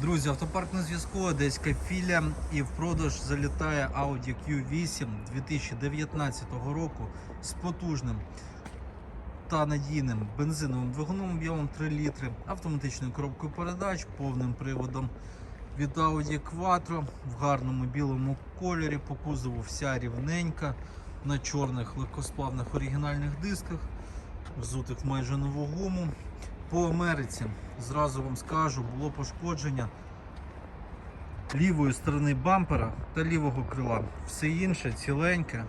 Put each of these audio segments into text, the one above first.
Друзі, автопарк на зв'язку, Одеська філія і в продаж залітає Audi Q8 2019 року з потужним та надійним бензиновим двигуном об'ємом 3 літри, автоматичною коробкою передач, повним приводом від Audi Quattro в гарному білому кольорі, по кузову вся рівненька, на чорних легкосплавних оригінальних дисках, взутих майже нову гуму. По Америці зразу вам скажу, було пошкодження лівої сторони бампера та лівого крила. Все інше ціленьке.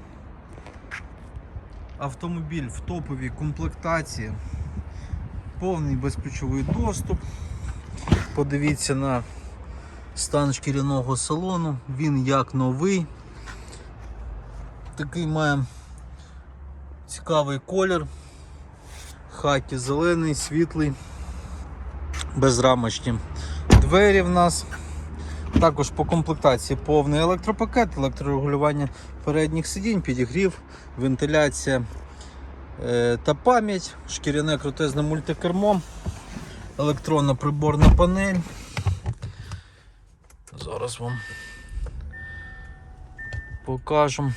Автомобіль в топовій комплектації, повний безключовий доступ. Подивіться на стан шкіряного салону, він як новий. Такий має цікавий колір. Хаті зелений, світлий, безрамочні двері в нас. Також по комплектації повний електропакет, електрорегулювання передніх сидінь, підігрів, вентиляція е, та пам'ять, шкіряне крутезне мультикермо, електронна приборна панель. Зараз вам покажемо.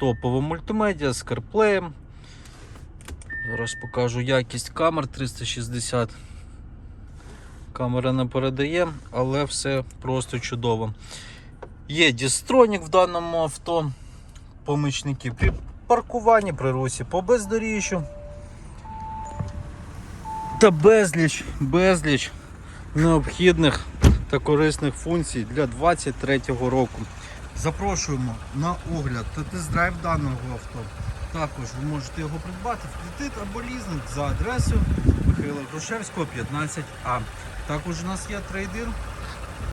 Топова мультимедіа з CarPlay. Зараз покажу якість камер 360. Камера не передає, але все просто чудово. Є дістронік в даному авто, помічники при паркуванні, при русі по бездоріжжю. Та безліч, безліч необхідних та корисних функцій для 2023 року. Запрошуємо на огляд та тест-драйв даного авто. Також ви можете його придбати в кредит або лізинг за адресою Михайла Грушевського, 15А. Також у нас є трейдин